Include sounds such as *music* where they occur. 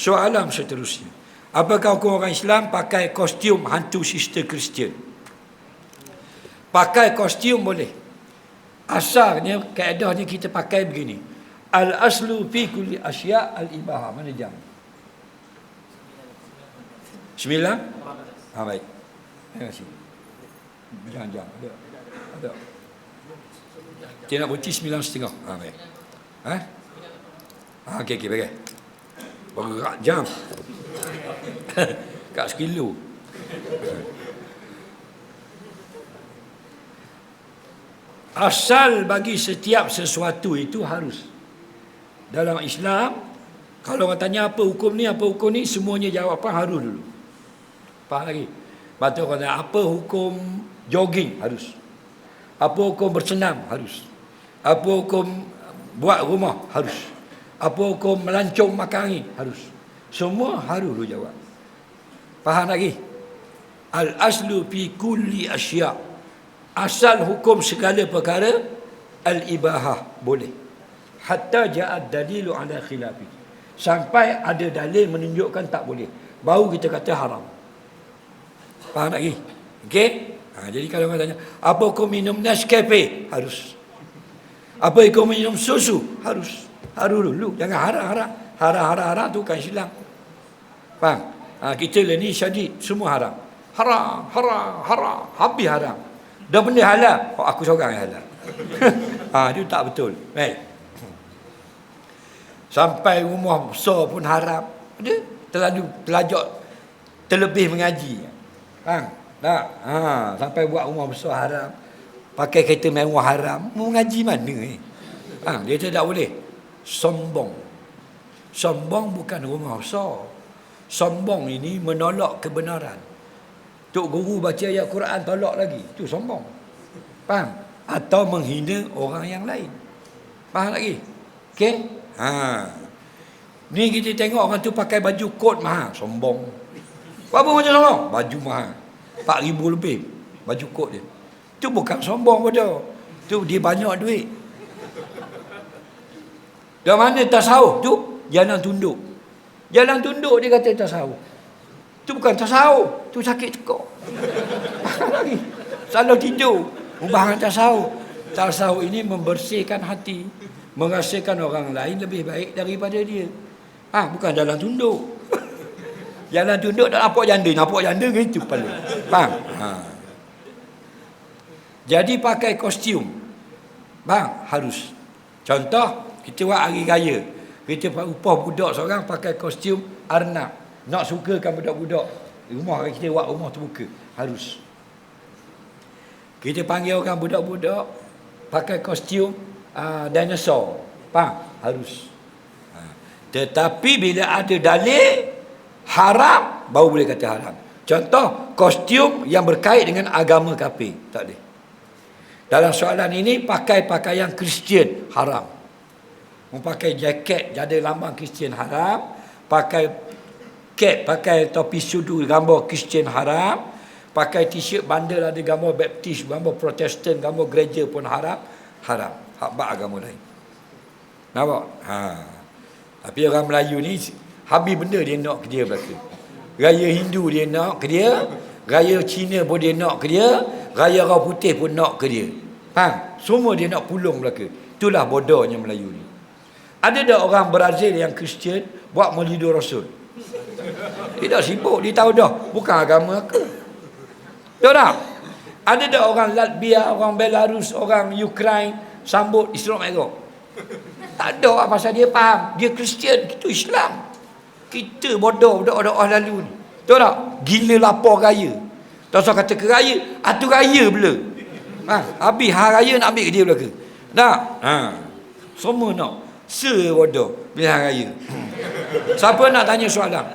Soalan seterusnya. Apakah hukum orang Islam pakai kostum hantu sister Kristian? Pakai kostum boleh. Asalnya kaedahnya kita pakai begini. Al aslu fi kulli asya al ibaha. Mana jam? Sembilan? Ha, baik. Terima kasih. Jangan, jangan. Ada. Ada. Dia nak bunyi sembilan setengah. Ha, baik. Ha? Ha, okey, okey, baik. Bergerak jam. *laughs* Kat sekilo. Asal bagi setiap sesuatu itu harus. Dalam Islam, kalau orang tanya apa hukum ni, apa hukum ni, semuanya jawapan harus dulu. Faham lagi? Batu kata apa hukum jogging harus. Apa hukum bersenam harus. Apa hukum buat rumah harus. Apa hukum melancong makan angin harus. Semua harus lu jawab. Faham lagi? Al aslu fi kulli asya. Asal hukum segala perkara al ibahah boleh. Hatta ja'ad dalilu ala khilafi. Sampai ada dalil menunjukkan tak boleh. Baru kita kata haram. Faham lagi? Okey? Ha, jadi kalau orang tanya, apa kau minum Nescafe? Harus. Apa kau minum susu? Harus. Harus dulu. Jangan harap-harap. Harap-harap tu kan silang. Faham? Ha, kita lah ni syadid. Semua haram. Haram, haram, haram. Habis haram. Dah benda halal. Oh, aku seorang yang halal. *laughs* ha, itu tak betul. Baik. Sampai rumah besar pun haram. Dia terlalu telajak terlebih mengaji. Faham? Tak? Ha, sampai buat rumah besar haram. Pakai kereta mewah haram. Mau ngaji mana ni? Ha, dia tidak boleh. Sombong. Sombong bukan rumah besar. Sombong ini menolak kebenaran. Tok guru baca ayat Quran tolak lagi. Itu sombong. Faham? Atau menghina orang yang lain. Faham lagi? Okey? Ha. Ni kita tengok orang tu pakai baju kot mahal. Sombong. Apa macam sombong? Baju mahal. 4000 lebih baju kot dia. Tu bukan sombong pada. Tu dia banyak duit. Dari mana tasawuf tu? Jalan tunduk. Jalan tunduk dia kata tasawuf. Tu bukan tasawuf. Tu sakit *laughs* lagi. Selalu tidur. Ubah tasawuf. Tasawuf ini membersihkan hati. Merasakan orang lain lebih baik daripada dia. Ah, ha, bukan jalan tunduk. *laughs* Jalan tunduk tak nampak janda. Nampak janda ke itu. Faham? Ha. Jadi pakai kostum. Bang, harus. Contoh, kita buat hari raya. Kita upah budak seorang pakai kostum arnab. Nak sukakan budak-budak. Rumah kita buat rumah terbuka. Harus. Kita panggil orang budak-budak pakai kostum uh, dinosaur. Faham? Harus. Ha. Tetapi bila ada dalil haram baru boleh kata haram contoh kostum yang berkait dengan agama kafir tak boleh dalam soalan ini pakai pakaian Kristian haram memakai jaket jadi lambang Kristian haram pakai cap pakai topi sudu gambar Kristian haram pakai t-shirt bandel ada gambar baptis gambar protestan gambar gereja pun haram haram hak agama lain nampak ha tapi orang Melayu ni Habis benda dia nak ke dia belaka. Raya Hindu dia nak ke dia. Raya Cina pun dia nak ke dia. Raya orang putih pun nak ke dia. Faham? Semua dia nak pulung belaka. Itulah bodohnya Melayu ni. Ada tak orang Brazil yang Kristian buat melidu Rasul? Dia dah sibuk. Dia tahu dah. Bukan agama aku. Tahu tak? Ada tak orang Latvia, orang Belarus, orang Ukraine sambut Islam Merah? Tak ada lah pasal dia faham. Dia Kristian, itu Islam. Kita bodoh budak-budak lalu ni. Tahu tak? Gila lapar raya. Tak usah kata ke raya. Atu raya pula. Ha, habis hari raya nak ambil ke dia belaka. Nak? Ha. Semua nak. Se bodoh. Bila hari raya. Siapa nak tanya soalan?